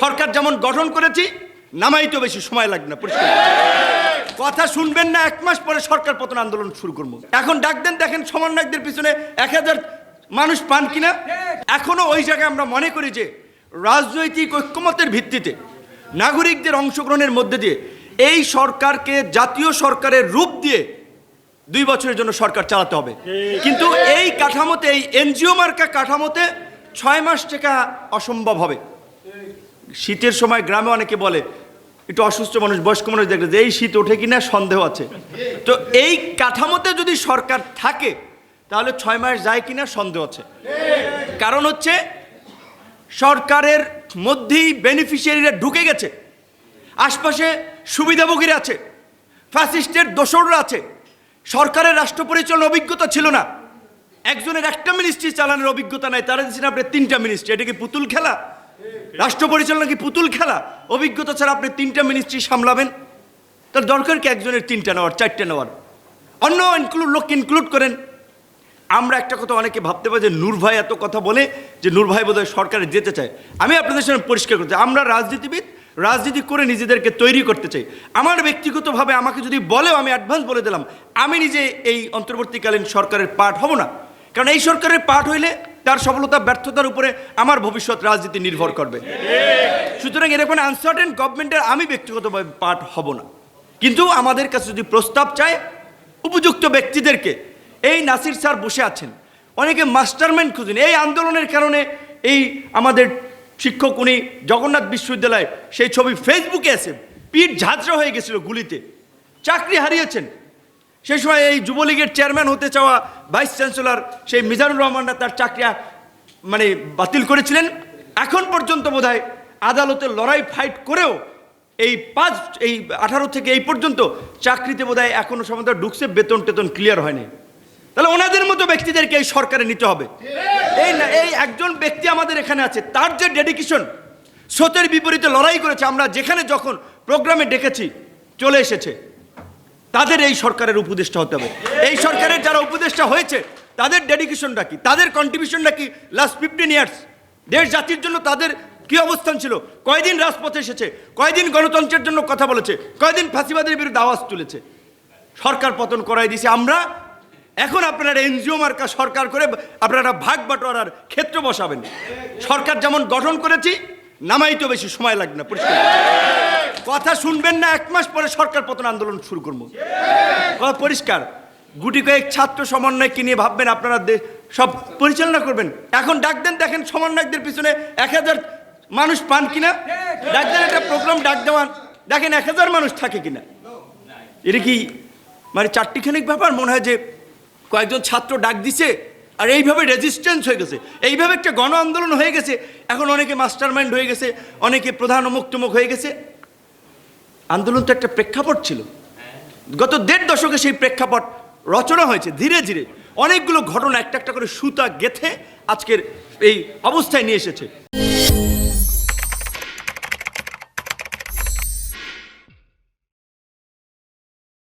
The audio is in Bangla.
সরকার যেমন গঠন করেছি, নামাইতেও বেশি সময় লাগবে না, পরিষ্কার। কথা শুনবেন না, এক মাস পরে সরকার পতন আন্দোলন শুরু করব। এখন ডাক দেন, দেখেন সমন্বয়কদের পিছনে এক হাজার মানুষ পান কিনা। এখনও ওই জায়গায় আমরা মনে করি যে, রাজনৈতিক ঐক্যমতের ভিত্তিতে নাগরিকদের অংশগ্রহণের মধ্যে দিয়ে এই সরকারকে জাতীয় সরকারের রূপ দিয়ে দুই বছরের জন্য সরকার চালাতে হবে। কিন্তু এই কাঠামোতে, এই এনজিও মার্কা কাঠামোতে ছয় মাস টেকা অসম্ভব হবে। শীতের সময় গ্রামে অনেকে বলে, একটু অসুস্থ মানুষ, বয়স্ক মানুষ দেখলে যে এই শীত ওঠে কিনা সন্দেহ আছে। তো এই কাঠামোতে যদি সরকার থাকে, তাহলে ছয় মাস যায় কিনা সন্দেহ আছে। কারণ হচ্ছে, সরকারের মধ্যেই বেনিফিশিয়ারিরা ঢুকে গেছে। আশপাশে সুবিধাভোগীরা আছে ফ্যাসিস্টের দোসররা আছে। সরকারের রাষ্ট্র পরিচালনার অভিজ্ঞতা ছিল না। একজনের একটা মিনিস্ট্রি চালানোর অভিজ্ঞতা নাই, তারা দিচ্ছেন আপনার তিনটা মিনিস্ট্রি এটা কি পুতুল খেলা? রাষ্ট্র পরিচালনা কি পুতুল খেলা? অভিজ্ঞতা ছাড়া আপনি তিনটা মিনিস্ট্রি সামলাবেন? তার দরকার কি একজনের তিনটা নেওয়ার, চারটে নেওয়ার? অন্য ইনক্লুড লোককে ইনক্লুড করেন। আমরা একটা কথা অনেকে ভাবতে পারি যে নূর ভাই এত কথা বলে যে নূর ভাই বোধহয় সরকারে যেতে চায়। আমি আপনাদের সামনে পরিষ্কার করতে আমরা রাজনীতিবিদ, রাজনীতি করে নিজেদেরকে তৈরি করতে চাই। আমার ব্যক্তিগতভাবে আমাকে যদি বলেও আমি অ্যাডভান্স বলে দিলাম, আমি নিজে এই অন্তর্বর্তীকালীন সরকারের পার্ট হব না। কারণ এই সরকারের পার্ট হইলে তার সফলতা, ব্যর্থতার উপরে আমার ভবিষ্যৎ রাজনীতি নির্ভর করবে। সুতরাং এরকম আনসার্টেন গভর্নমেন্টের আমি ব্যক্তিগতভাবে পার্ট হব না। কিন্তু আমাদের কাছে যদি প্রস্তাব চায়, উপযুক্ত ব্যক্তিদেরকে, এই নাসির স্যার বসে আছেন, অনেকে মাস্টারমাইন্ড খুঁজেন, এই আন্দোলনের কারণে এই আমাদের শিক্ষক উনি জগন্নাথ বিশ্ববিদ্যালয় সেই ছবি ফেসবুকে আছে পিঠ ঝাঁঝরা হয়ে গেছিল গুলিতে, চাকরি হারিয়েছেন। সেই সময় এই যুবলীগের চেয়ারম্যান হতে চাওয়া ভাইস চ্যান্সেলর সেই মিজানুর রহমানরা তার চাকরি মানে বাতিল করেছিলেন। এখন পর্যন্ত বোধহয় আদালতে লড়াই ফাইট করেও এই পাঁচ, এই আঠারো থেকে এই পর্যন্ত চাকরিতে বোধহয় এখনও সময় ঢুকছে, বেতন টেতন ক্লিয়ার হয়নি। তাহলে ওনাদের মতো ব্যক্তিদেরকে এই সরকারে নিতে হবে। এই না, এই একজন ব্যক্তি আমাদের এখানে আছে, তার যে ডেডিকেশন স্রোতের বিপরীতে লড়াই করেছে, আমরা যেখানে যখন প্রোগ্রামে ডেকেছি, চলে এসেছে। তাদের এই সরকারের উপদেষ্টা হতে হবে। এই সরকারের যারা উপদেষ্টা হয়েছে, তাদের ডেডিকেশনটা কি? তাদের কন্ট্রিবিউশনটা কি? লাস্ট ফিফটিন ইয়ার্স দেশ জাতির জন্য তাদের কি অবস্থান ছিল? কয়দিন রাজপথে এসেছে? কয়দিন গণতন্ত্রের জন্য কথা বলেছে? কয়দিন ফাঁসিবাদের বিরুদ্ধে আওয়াজ তুলেছে? সরকার পতন করাই দিয়েছে। আমরা এখন আপনারা এনজিও মার্কা সরকার করে আপনারা ভাগ বাটোয়ারার ক্ষেত্র বসাবেন। সরকার যেমন গঠন করেছি, নামাইতেও বেশি সময় লাগবে না, পরিষ্কার। কথা শুনবেন না এক মাস পরে সরকার পতন আন্দোলন শুরু করব। কথা পরিষ্কার। গুটি কয়েক ছাত্র সমন্বয়কে নিয়ে ভাববেন আপনারা সব পরিচালনা করবেন। এখন ডাক দেন দেখেন সমন্বয়কদের পিছনে এক হাজার মানুষ পান কিনা? ডাক দেন একটা প্রোগ্রাম ডাক দেওয়ান। দেখেন এক হাজার মানুষ থাকে কিনা? এটা কি মানে চারটিখানিক ব্যাপার? মনে হয় যে কয়েকজন ছাত্র ডাক দিছে আর এইভাবে রেজিস্ট্যান্স হয়ে গেছে। এইভাবে একটা গণ আন্দোলন হয়ে গেছে। এখন অনেকে মাস্টার মাইন্ড হয়ে গেছে অনেকে প্রধান অমুক্তমুখ হয়ে গেছে। আন্দোলন তো একটা প্রেক্ষাপট ছিল। গত দেড় দশকে সেই প্রেক্ষাপট রচনা হয়েছে ধীরে ধীরে। অনেকগুলো ঘটনা একটা একটা করে সুতা গেথে আজকের এই অবস্থায় নিয়ে এসেছে।